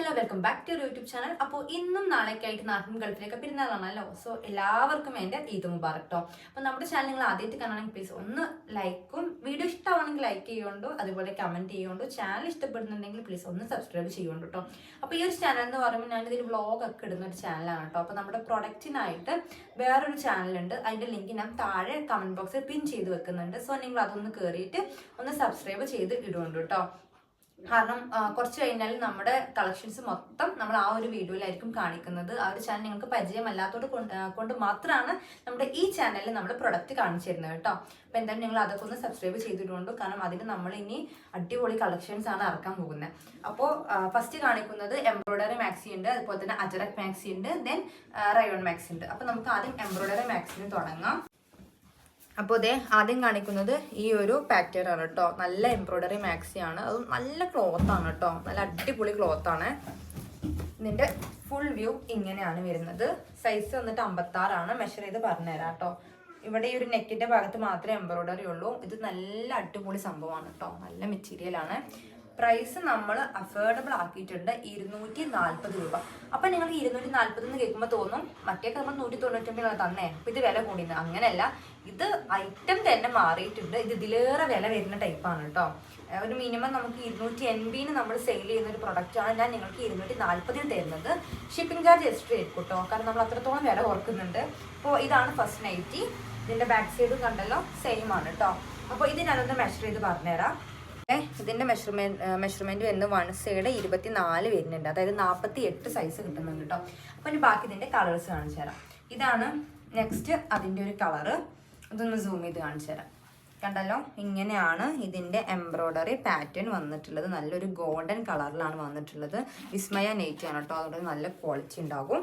Hello welcome back to YouTube channel അപ്പോൾ ഇന്നും നാളേക്ക് ആയിട്ട് നാട്ടിൻ ഗൾഫിലേക്ക് പെരുന്നാളാണല്ലോ സോ എല്ലാവർക്കും എന്റെ ഈദ് മുബാറക് കേട്ടോ അപ്പോൾ നമ്മുടെ ചാനൽ നിങ്ങൾ ആദ്യമായിട്ട് കാണണമെങ്കിൽ പ്ലീസ് ഒന്ന് ലൈക്കും വീഡിയോ ഇഷ്ടമാണെങ്കിൽ ലൈക്ക് ചെയ്യുകൊണ്ടു അതുപോലെ കമന്റ് ചെയ്യുകൊണ്ടു ചാനൽ ഇഷ്ടപ്പെടുന്നുണ്ടെങ്കിൽ പ്ലീസ് ഒന്ന് സബ്സ്ക്രൈബ് ചെയ്യുകൊണ്ടു കേട്ടോ അപ്പോൾ ഈ ഒരു ചാനൽ എന്ന് പറയുമ്പോൾ ഞാനിതിൽ വ്ളോഗ് ഒക്കെ ഇടുന്ന ഒരു ചാനലാണ് കേട്ടോ അപ്പോൾ നമ്മുടെ പ്രൊഡക്റ്റിനായിട്ട് വേറൊരു ചാനലുണ്ട് അതിന്റെ ലിങ്ക് ഞാൻ താഴെ കമന്റ് ബോക്സിൽ പിൻ ചെയ്ത് വെക്കുന്നുണ്ട്. സോ നിങ്ങൾ അതൊന്ന് കയറിയിട്ട് ഒന്ന് സബ്സ്ക്രൈബ് ചെയ്ത് ഇടുകൊണ്ടു കേട്ടോ കാരണം കുറച്ച് കഴിഞ്ഞാൽ നമ്മുടെ കളക്ഷൻസ് മൊത്തം നമ്മൾ ആ ഒരു വീഡിയോയിലായിരിക്കും കാണിക്കുന്നത്. ആ ഒരു ചാനൽ നിങ്ങൾക്ക് പരിചയമല്ലാത്തത് കൊണ്ട് കൊണ്ട് മാത്രമാണ് നമ്മുടെ ഈ ചാനലിൽ നമ്മൾ പ്രൊഡക്റ്റ് കാണിച്ചു തരുന്നത് കേട്ടോ. അപ്പം എന്തായാലും നിങ്ങൾ അതൊക്കെ ഒന്ന് സബ്സ്ക്രൈബ് ചെയ്തിട്ടുണ്ട്? കാരണം അതിന് നമ്മൾ ഇനി അടിപൊളി കളക്ഷൻസ് ആണ് ഇറക്കാൻ പോകുന്നത് അപ്പോൾ ഫസ്റ്റ് കാണിക്കുന്നത് എംബ്രോയ്ഡറി മാക്സി ഉണ്ട്. അതുപോലെ തന്നെ അജറക് മാക്സി ഉണ്ട്. ദെൻ റയോൺ മാക്സി ഉണ്ട്. അപ്പോൾ നമുക്ക് ആദ്യം എംബ്രോയ്ഡറി മാക്സിന് തുടങ്ങാം. അപ്പോൾ ഇതേ ആദ്യം കാണിക്കുന്നത് ഈ ഒരു പാറ്റേൺ ആണ് കേട്ടോ നല്ല എംബ്രോയ്ഡറി മാക്സി ആണ്. അത് നല്ല ക്ലോത്ത് ആണ് കേട്ടോ നല്ല അടിപൊളി ക്ലോത്ത് ആണ്. ഇതിന്റെ ഫുൾ വ്യൂ ഇങ്ങനെയാണ് വരുന്നത്. സൈസ് വന്നിട്ട് അമ്പത്താറാണ്. മെഷർ ചെയ്ത് പറഞ്ഞുതരാം കേട്ടോ ഇവിടെ ഈ ഒരു നെക്കിന്റെ ഭാഗത്ത് മാത്രമേ എംബ്രോയ്ഡറി ഉള്ളൂ. ഇത് നല്ല അടിപൊളി സംഭവമാണ് കേട്ടോ നല്ല മെറ്റീരിയൽ ആണ്. പ്രൈസ് നമ്മൾ അഫോർഡബിൾ ആക്കിയിട്ടുണ്ട് ഇരുന്നൂറ്റി നാൽപ്പത് രൂപ. അപ്പൊ നിങ്ങൾക്ക് ഇരുന്നൂറ്റി നാൽപ്പത് എന്ന് കേൾക്കുമ്പോൾ തോന്നും മറ്റേ നമ്മൾ നൂറ്റി തൊണ്ണൂറ്റൊമ്പത് തന്നെ. അപ്പം ഇത് വില കൂടിയത് അങ്ങനെയല്ല. ഇത് ഐറ്റം തന്നെ മാറിയിട്ടുണ്ട്. ഇത് ഇതിലേറെ വില വരുന്ന ടൈപ്പാണ് കേട്ടോ ഒരു മിനിമം നമുക്ക് ഇരുന്നൂറ്റി എൺപതിന് നമ്മൾ സെയിൽ ചെയ്യുന്ന ഒരു പ്രൊഡക്റ്റ് ആണ് ഞാൻ നിങ്ങൾക്ക് ഇരുന്നൂറ്റി നാൽപ്പതിന് തരുന്നത്. ഷിപ്പിംഗ് ചാർജ് എക്സ്ട്രാ ആയിരിക്കും കേട്ടോ കാരണം നമ്മൾ അത്രത്തോളം വില ഓർക്കുന്നുണ്ട്. അപ്പോൾ ഇതാണ് ഫസ്റ്റ് നൈറ്റി ഇതിന്റെ ബാക്ക് സൈഡും കണ്ടല്ലോ സെയിം ആണ് കേട്ടോ അപ്പോൾ ഇത് ഞാനൊന്ന് മെഷർ ചെയ്ത് പറഞ്ഞുതരാം. ഇതിന്റെ ഇതിന്റെ മെഷർമെന്റ് മെഷർമെന്റ് വരുന്നത് വൺ സൈഡ് ഇരുപത്തി നാല് വരുന്നുണ്ട്. അതായത് നാൽപ്പത്തി എട്ട് സൈസ് കിട്ടുന്നുണ്ട് കേട്ടോ അപ്പോൾ ഇനി ബാക്കി ഇതിന്റെ കളേഴ്സ് കാണിച്ചു തരാം ഇതാണ് നെക്സ്റ്റ് അതിന്റെ ഒരു കളറ് ഇതൊന്ന് സൂം ചെയ്ത് കാണിച്ചു തരാം. കണ്ടല്ലോ? ഇങ്ങനെയാണ് ഇതിന്റെ എംബ്രോയ്ഡറി പാറ്റേൺ വന്നിട്ടുള്ളത്. നല്ലൊരു ഗോൾഡൻ കളറിലാണ് വന്നിട്ടുള്ളത്. വിസ്മയ നെയ്റ്റ് ആണ് കേട്ടോ. അതുകൊണ്ട് നല്ല ക്വാളിറ്റി ഉണ്ടാകും.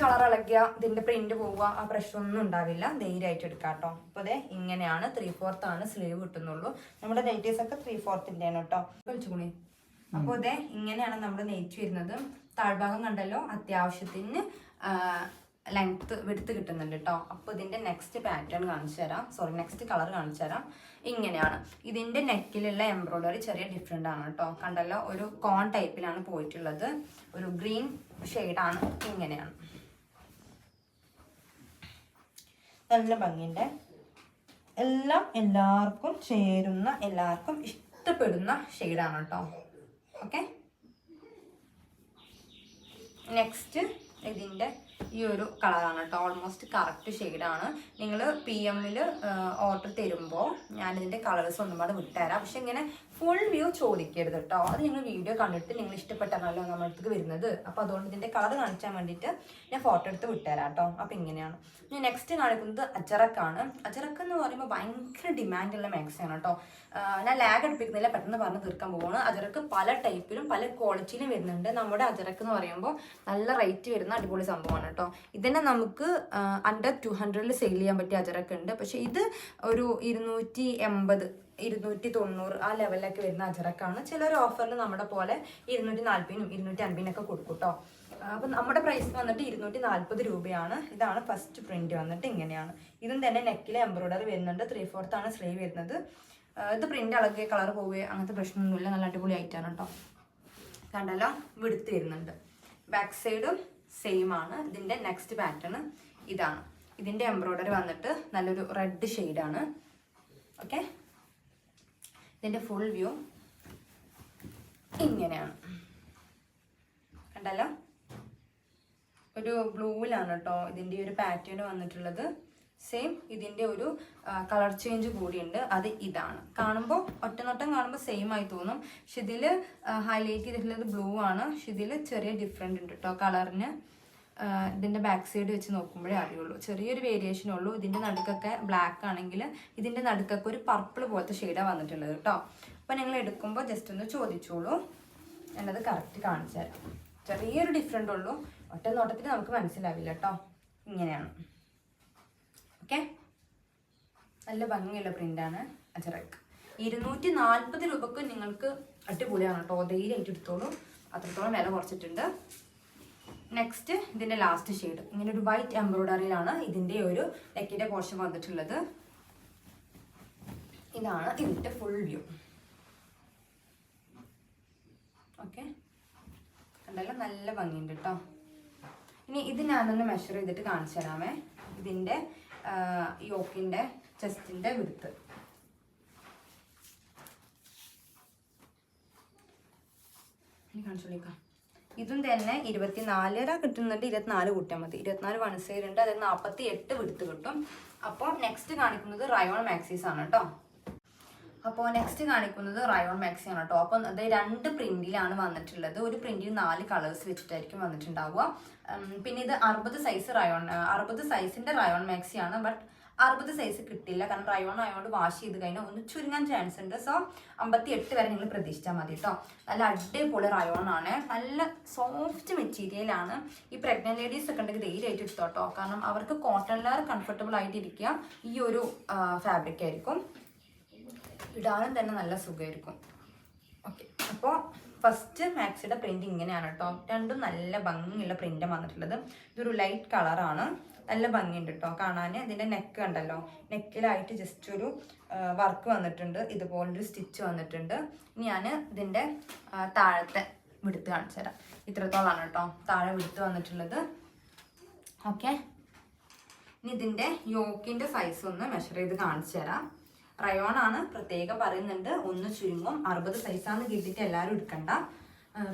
കളർ ഇളക്കുക ഇതിന്റെ പ്രിന്റ് പോവുക. ആ പ്രശ്നമൊന്നും ഉണ്ടാവില്ല. ധൈര്യമായിട്ട് എടുക്കാം കേട്ടോ. അപ്പോൾ അതെ ഇങ്ങനെയാണ്. ത്രീ ഫോർത്ത് ആണ് സ്ലീവ് കിട്ടുന്നുള്ളൂ. നമ്മുടെ നെയ്റ്റീസ് ഒക്കെ ത്രീ ഫോർത്തിന്റെ ആണ് കേട്ടോ. കളിച്ചുകൂടി അപ്പോൾ അതെ ഇങ്ങനെയാണ് നമ്മുടെ നെയ്റ്റ് വരുന്നത്. താഴ്ഭാഗം കണ്ടല്ലോ? അത്യാവശ്യത്തിന് ലെങ്ത് വെടുത്ത് കിട്ടുന്നുണ്ട് കേട്ടോ അപ്പോൾ ഇതിന്റെ നെക്സ്റ്റ് പാറ്റേൺ കാണിച്ചു തരാം. സോറി നെക്സ്റ്റ് കളർ കാണിച്ചു തരാം. ഇങ്ങനെയാണ്. ഇതിന്റെ നെക്കിലുള്ള എംബ്രോയ്ഡറി ചെറിയ ഡിഫറെന്റ് ആണ് കേട്ടോ കണ്ടല്ലോ ഒരു കോൺ ടൈപ്പിലാണ് പോയിട്ടുള്ളത്. ഒരു ഗ്രീൻ ഷെയ്ഡാണ് ഇങ്ങനെയാണ്. നല്ല ഭംഗിയുണ്ട്. എല്ലാം എല്ലാവർക്കും ചേരുന്ന എല്ലാവർക്കും ഇഷ്ടപ്പെടുന്ന ഷെയ്ഡാണ് കേട്ടോ ഓക്കെ നെക്സ്റ്റ് ഇതിന്റെ ഈ ഒരു കളറാണ്. കേട്ടോ ഓൾമോസ്റ്റ് കറക്റ്റ് ഷെയ്ഡാണ് നിങ്ങൾ പി എമ്മിൽ ഓർഡർ തരുമ്പോൾ ഞാനിതിന്റെ കളേഴ്സ് ഒന്നും കൂടെ വിട്ടുതരാം. പക്ഷെ ഇങ്ങനെ ഫുൾ വ്യൂ ചോദിക്കരുത് കേട്ടോ. അത് നിങ്ങൾ വീഡിയോ കണ്ടിട്ട് നിങ്ങൾ ഇഷ്ടപ്പെട്ടാണല്ലോ നമ്മുടെ അടുത്തേക്ക് വരുന്നത്. അപ്പോൾ അതുകൊണ്ട് ഇതിന്റെ കളർ കാണിക്കാൻ വേണ്ടിയിട്ട് ഞാൻ ഫോട്ടോ എടുത്ത് വിട്ടുതരാം കേട്ടോ. അപ്പോൾ ഇങ്ങനെയാണ്. ഞാൻ നെക്സ്റ്റ് കാണിക്കുന്നത് അജറക്കാണ്. അജറക്ക് എന്ന് പറയുമ്പോൾ ഭയങ്കര ഡിമാൻഡുള്ള മാക്സിയാണ് കേട്ടോ. ഞാൻ ലാഗ് അടുപ്പിക്കുന്നില്ല പെട്ടെന്ന് പറഞ്ഞ് തീർക്കാൻ പോവാണ്. അജറക്ക് പല ടൈപ്പിലും പല ക്വാളിറ്റിയിലും വരുന്നുണ്ട്. നമ്മുടെ അജറക്ക് എന്ന് പറയുമ്പോൾ നല്ല റേറ്റ് വരുന്ന അടിപൊളി സംഭവമാണ് കേട്ടോ. ഇതിനെ നമുക്ക് അണ്ടർ ടു ഹൺഡ്രഡിൽ സെയിൽ ചെയ്യാൻ പറ്റിയ അജറൊക്കെ ഉണ്ട്. പക്ഷേ ഇത് ഒരു ഇരുന്നൂറ്റി എൺപത് ഇരുന്നൂറ്റി തൊണ്ണൂറ് ആ ലെവലിലൊക്കെ വരുന്ന അജറക്കാണ് ചിലർ ഓഫറിൽ നമ്മുടെ പോലെ ഇരുന്നൂറ്റി നാൽപ്പതിനും ഇരുന്നൂറ്റി അൻപതിനൊക്കെ കൊടുക്കും കേട്ടോ അപ്പം നമ്മുടെ പ്രൈസ് വന്നിട്ട് ഇരുന്നൂറ്റി നാൽപ്പത് രൂപയാണ്. ഇതാണ് ഫസ്റ്റ് പ്രിന്റ് വന്നിട്ട് ഇങ്ങനെയാണ്. ഇതും തന്നെ നെക്കിൽ എംബ്രോയിഡറി വരുന്നുണ്ട്. ത്രീ ഫോർത്ത് ആണ് സ്ലീവ് വരുന്നത്. ഇത് പ്രിന്റ് ഇളകിയ കളർ പോവുകയോ അങ്ങനത്തെ പ്രശ്നമൊന്നുമില്ല. നല്ല അടിപൊളി ആയിട്ടാണ് കേട്ടോ കണ്ടല്ലോ വിടുത്ത് വരുന്നുണ്ട്. ബാക്ക് സൈഡും സെയിം ആണ്. ഇതിന്റെ നെക്സ്റ്റ് പാറ്റേൺ ഇതാണ്. ഇതിന്റെ എംബ്രോയ്ഡറി വന്നിട്ട് നല്ലൊരു റെഡ് ഷെയ്ഡാണ് ഓക്കെ ഇതിന്റെ ഫുൾ വ്യൂ ഇങ്ങനെയാണ്. കണ്ടല്ലോ? ഒരു ബ്ലൂവിലാണ് കേട്ടോ ഇതിന്റെ ഒരു പാറ്റേൺ വന്നിട്ടുള്ളത്. സെയിം ഇതിന്റെ ഒരു കളർ ചേഞ്ച് കൂടിയുണ്ട്. അത് ഇതാണ്. കാണുമ്പോൾ ഒറ്റനോട്ടം കാണുമ്പോൾ സെയിം ആയി തോന്നും. പക്ഷെ ഇതിൽ ഹൈലൈറ്റ് ചെയ്തിട്ടുള്ളത് ബ്ലൂ ആണ്. പക്ഷെ ഇതിൽ ചെറിയ ഡിഫറെന്റ് ഉണ്ട് കേട്ടോ കളറിന് ഇതിന്റെ ബാക്ക് സൈഡ് വെച്ച് നോക്കുമ്പോഴേ അറിയുള്ളൂ. ചെറിയൊരു വേരിയേഷൻ ഉള്ളൂ. ഇതിന്റെ നടുക്കൊക്കെ ബ്ലാക്ക് ആണെങ്കിൽ ഇതിന്റെ നടുക്കൊക്കെ ഒരു പർപ്പിൾ പോലത്തെ ഷെയ്ഡാണ് വന്നിട്ടുള്ളത് കേട്ടോ അപ്പോൾ നിങ്ങൾ എടുക്കുമ്പോൾ ജസ്റ്റ് ഒന്ന് ചോദിച്ചോളൂ. ഞാനത് കറക്റ്റ് കാണിച്ചു തരാം. ചെറിയൊരു ഡിഫറെന്റ് ഉള്ളൂ. ഒറ്റ നോട്ടത്തിൽ നമുക്ക് മനസ്സിലാവില്ല കേട്ടോ ഇങ്ങനെയാണ്. ഓക്കെ. നല്ല ഭംഗിയുള്ള പ്രിന്റാണ് അജറക്ക് ഇരുന്നൂറ്റി നാൽപ്പത് രൂപക്ക് നിങ്ങൾക്ക് അടിപൊളിയാണ് കേട്ടോ. ധൈര്യമായിട്ട് എടുത്തോളൂ. അത്രത്തോളം വില കുറച്ചിട്ടുണ്ട്. നെക്സ്റ്റ് ഇതിന്റെ ലാസ്റ്റ് ഷെയ്ഡ് ഇങ്ങനെ ഒരു വൈറ്റ് എംബ്രോയ്ഡറിയിലാണ് ഇതിന്റെ ഒരു നെക്കിന്റെ പോർഷൻ വന്നിട്ടുള്ളത്. ഇതാണ് ഇതിന്റെ ഫുൾ വ്യൂ ഓക്കെ. കണ്ടല്ലോ? നല്ല ഭംഗിയുണ്ട് കേട്ടോ. ഇനി ഇത് ഞാനൊന്ന് മെഷർ ചെയ്തിട്ട് കാണിച്ചു തരാമേ. ഇതിന്റെ യോക്കിന്റെ ചെസ്റ്റിന്റെ വിടുത്ത്. ഇതും തന്നെ ഇരുപത്തിനാലര കിട്ടുന്നുണ്ട് ഇരുപത്തിനാല് കൂട്ടിയാൽ മതി. ഇരുപത്തിനാല് വൺ സൈഡ് ഉണ്ട് അതായത് നാൽപ്പത്തി എട്ട് വിടുത്ത് കിട്ടും. അപ്പോൾ നെക്സ്റ്റ് കാണിക്കുന്നത് റയോൺ മാക്സീസ് ആണ് കേട്ടോ. അപ്പോൾ നെക്സ്റ്റ് കാണിക്കുന്നത് റയോൺ മാക്സി ആണ് കേട്ടോ അപ്പം അത് രണ്ട് പ്രിന്റിലാണ് വന്നിട്ടുള്ളത്. ഒരു പ്രിന്റിൽ നാല് കളേഴ്സ് വെച്ചിട്ടായിരിക്കും വന്നിട്ടുണ്ടാവുക. പിന്നെ ഇത് അറുപത് സൈസ് റയോൺ അറുപത് സൈസിന്റെ റയോൺ മാക്സി ആണ്. ബട്ട് അറുപത് സൈസ് കിട്ടില്ല. കാരണം റയോൺ ആയതുകൊണ്ട് വാഷ് ചെയ്ത് കഴിഞ്ഞാൽ ഒന്ന് ചുരുങ്ങാൻ ചാൻസ് ഉണ്ട്. സോ അമ്പത്തി എട്ട് വരെ നിങ്ങൾ പ്രതീക്ഷിച്ചാൽ മതി കേട്ടോ നല്ല അടിപൊളി റയോൺ ആണ്. നല്ല സോഫ്റ്റ് മെറ്റീരിയൽ ആണ്. ഈ പ്രഗ്നന്റ് ലേഡീസ് ഒക്കെ ഉണ്ടെങ്കിൽ ധൈര്യമായിട്ട് എടുത്തോട്ടോ. കാരണം അവർക്ക് കോട്ടൺ കോട്ടണിലേറെ കംഫർട്ടബിൾ ആയിട്ടിരിക്കുക. ഈ ഒരു ഫാബ്രിക് ആയിരിക്കും. ഇടാനും തന്നെ നല്ല സുഖമായിരിക്കും. ഓക്കെ അപ്പോൾ ഫസ്റ്റ് മാക്സിയുടെ പ്രിന്റ് ഇങ്ങനെയാണ് കേട്ടോ രണ്ടും നല്ല ഭംഗിയുള്ള പ്രിന്റ് വന്നിട്ടുള്ളത്. ഇതൊരു ലൈറ്റ് കളറാണ് നല്ല ഭംഗിയുണ്ട് കേട്ടോ കാണാൻ ഇതിന്റെ നെക്ക് ഉണ്ടല്ലോ നെക്കിലായിട്ട് ജസ്റ്റ് ഒരു വർക്ക് വന്നിട്ടുണ്ട്. ഇതുപോലൊരു സ്റ്റിച്ച് വന്നിട്ടുണ്ട്. ഞാൻ ഇതിന്റെ താഴത്തെ വിടുത്ത് കാണിച്ചു തരാം. ഇത്രത്തോളാണ് കേട്ടോ താഴെ വിടുത്ത് വന്നിട്ടുള്ളത്. ഓക്കെ ഇനി ഇതിന്റെ യോക്കിന്റെ സൈസ് ഒന്ന് മെഷർ ചെയ്ത് കാണിച്ചു തരാം. റയോൺ ആണ് പ്രത്യേകം പറയുന്നുണ്ട്. ഒന്ന് ചുരുങ്ങും. അറുപത് സൈസാന്ന് കേട്ടിട്ട് എല്ലാവരും എടുക്കണ്ട.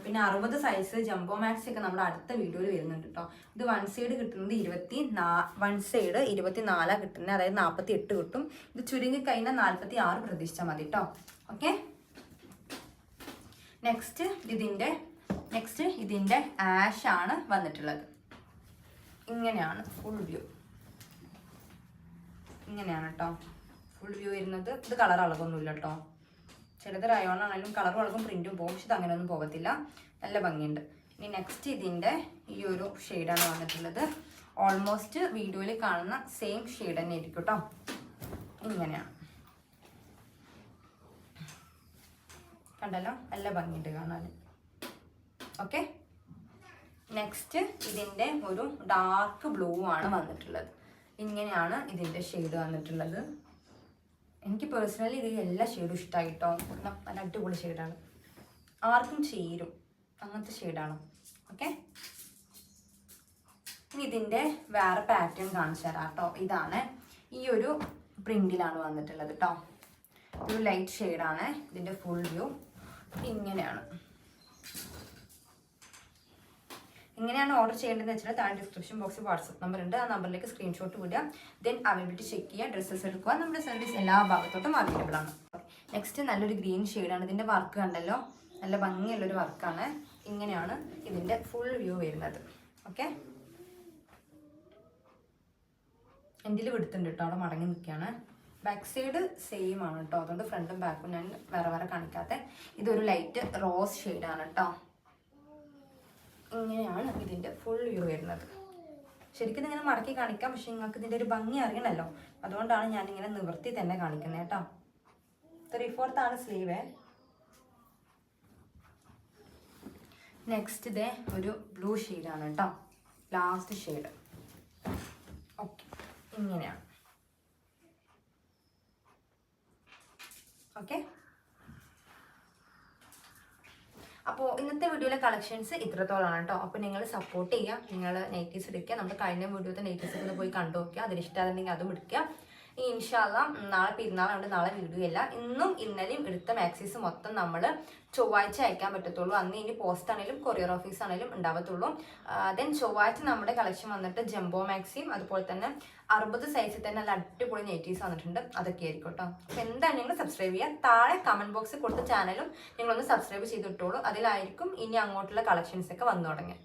പിന്നെ അറുപത് സൈസ് ജംബോ മാക്സി ഒക്കെ നമ്മുടെ അടുത്ത വീഡിയോയിൽ വരുന്നുണ്ട് കേട്ടോ ഇത് വൺ സൈഡ് കിട്ടുന്നത് ഇരുപത്തി നാ വൺ സൈഡ് ഇരുപത്തി നാലാ കിട്ടുന്നത്. അതായത് നാൽപ്പത്തി എട്ട് കിട്ടും. ഇത് ചുരുങ്ങി കഴിഞ്ഞാൽ നാൽപ്പത്തി ആറ് പ്രതീക്ഷിച്ചാൽ മതി കേട്ടോ ഓക്കെ നെക്സ്റ്റ് ഇതിന്റെ നെക്സ്റ്റ് ഇതിന്റെ ആഷ് ആണ് വന്നിട്ടുള്ളത്. ഇങ്ങനെയാണ് ഫുൾ വ്യൂ ഇങ്ങനെയാണ് കേട്ടോ വ്യൂ വരുന്നത്. ഇത് കളർ അളകൊന്നുമില്ല കേട്ടോ ചിലത് റയോൺ ആണെങ്കിലും കളർ അളകും പ്രിന്റും പോകും പക്ഷെ ഇത് അങ്ങനെയൊന്നും പോകത്തില്ല. നല്ല ഭംഗിയുണ്ട്. ഇനി നെക്സ്റ്റ് ഇതിന്റെ ഈ ഒരു ഷെയ്ഡാണ് വന്നിട്ടുള്ളത്. ഓൾമോസ്റ്റ് വീഡിയോയിൽ കാണുന്ന സെയിം ഷെയ്ഡ് തന്നെ ആയിരിക്കും കേട്ടോ ഇങ്ങനെയാണ് കണ്ടല്ലോ? നല്ല ഭംഗിയുണ്ട് കാണാൻ. ഓക്കെ നെക്സ്റ്റ് ഇതിന്റെ ഒരു ഡാർക്ക് ബ്ലൂ ആണ് വന്നിട്ടുള്ളത്. ഇങ്ങനെയാണ് ഇതിന്റെ ഷെയ്ഡ് വന്നിട്ടുള്ളത്. എനിക്ക് പേഴ്സണലി ഇത് എല്ലാ ഷെയ്ഡും ഇഷ്ടമായി കേട്ടോ നല്ല അടിപൊളി ഷെയ്ഡാണ് ആർക്കും ചേരും. അങ്ങനത്തെ ഷെയ്ഡാണ് ഓക്കെ ഇനി ഇതിന്റെ വേറെ പാറ്റേൺ കാണിച്ചു തരാം കേട്ടോ. ഇതാണ് ഈ ഒരു പ്രിന്റിലാണ് വന്നിട്ടുള്ളത് കേട്ടോ. ഒരു ലൈറ്റ് ഷെയ്ഡാണ് ഇതിന്റെ ഫുൾ വ്യൂ ഇങ്ങനെയാണ്. എങ്ങനെയാണ് ഓർഡർ ചെയ്യേണ്ടതെന്ന് വെച്ചാൽ താഴെ ഡിസ്ക്രിപ്ഷൻ ബോക്സിൽ വാട്സപ്പ് നമ്പർ ഉണ്ട്. ആ നമ്പറിലേക്ക് സ്ക്രീൻഷോട്ട് വിടുക. ദെൻ അവൈലബിലിറ്റി ചെക്ക് ചെയ്യുക. ഡ്രസ്സസ് എടുക്കുക. നമ്മുടെ സർവീസ് എല്ലാ ഭാഗത്തോട്ടും അവൈലബിൾ ആണ്. നെക്സ്റ്റ് നല്ലൊരു ഗ്രീൻ ഷെയ്ഡാണ് ഇതിന്റെ വർക്ക് കണ്ടല്ലോ. നല്ല ഭംഗിയുള്ളൊരു വർക്കാണ് ഇങ്ങനെയാണ് ഇതിന്റെ ഫുൾ വ്യൂ വരുന്നത്. ഓക്കെ എന്റെ വിടുത്തുണ്ട് കേട്ടോ അവിടെ മടങ്ങി നിൽക്കുകയാണ്. ബാക്ക് സൈഡ് സെയിം ആണ് കേട്ടോ അതുകൊണ്ട് ഫ്രണ്ടും ബാക്കും ഞാൻ വേറെ വേറെ കാണിക്കാത്ത. ഇതൊരു ലൈറ്റ് റോസ് ഷെയ്ഡാണ് കേട്ടോ ഇങ്ങനെയാണ് ഇതിന്റെ ഫുൾ വ്യൂ വരുന്നത്. ശരിക്കും ഇങ്ങനെ മടക്കി കാണിക്കാം പക്ഷെ നിങ്ങൾക്ക് ഇതിന്റെ ഒരു ഭംഗി അറിയണമല്ലോ അതുകൊണ്ടാണ് ഞാൻ ഇങ്ങനെ നിവർത്തി തന്നെ കാണിക്കുന്നത് കേട്ടോ. ത്രീ ഫോർത്ത് ആണ് സ്ലീവ് നെക്സ്റ്റ് ഇതേ ഒരു ബ്ലൂ ഷെയ്ഡാണ് കേട്ടോ. ലാസ്റ്റ് ഷെയ്ഡ് ഓക്കെ ഇങ്ങനെയാണ്. ഓക്കെ അപ്പോൾ ഇന്നത്തെ വീഡിയോയിലെ കളക്ഷൻസ് ഇത്രത്തോളമാണ് കേട്ടോ അപ്പോൾ നിങ്ങൾ സപ്പോർട്ട് ചെയ്യുക നിങ്ങൾ നൈറ്റീസ് എടുക്കുക. നമ്മൾ കഴിഞ്ഞ വീഡിയോത്തെ നൈറ്റീസ് ഒക്കെ പോയി കണ്ടു നോക്കുക. അതിൽ ഇഷ്ടമാണെന്നുണ്ടെങ്കിൽ അതും എടുക്കുക. ഇൻഷാല്ല നാളെ പെരുന്നാളുണ്ട് നാളെ വീഡിയോ ഇല്ല ഇന്നും ഇന്നലെയും എടുത്ത മാക്സിസ് മൊത്തം നമ്മൾ ചൊവ്വാഴ്ച അയക്കാൻ പറ്റത്തുള്ളൂ. അന്ന് ഇനി പോസ്റ്റ് ആണെങ്കിലും കൊറിയർ ഓഫീസ് ആണെങ്കിലും ഉണ്ടാവത്തുള്ളൂ. ദെൻ ചൊവ്വാഴ്ച നമ്മുടെ കളക്ഷൻ വന്നിട്ട് ജംബോ മാക്സിയും അതുപോലെ തന്നെ അറുപത് സൈസിൽ തന്നെ നല്ല അടിപൊളി നെറ്റീവ്സ് വന്നിട്ടുണ്ട്. അതൊക്കെ ആയിരിക്കും കേട്ടോ എന്താണ് നിങ്ങൾ സബ്സ്ക്രൈബ് ചെയ്യുക താഴെ കമന്റ് ബോക്സിൽ കൊടുത്ത ചാനലും നിങ്ങളൊന്ന് സബ്സ്ക്രൈബ് ചെയ്തിട്ടോളൂ. അതിലായിരിക്കും ഇനി അങ്ങോട്ടുള്ള കളക്ഷൻസ് ഒക്കെ വന്നു തുടങ്ങുക.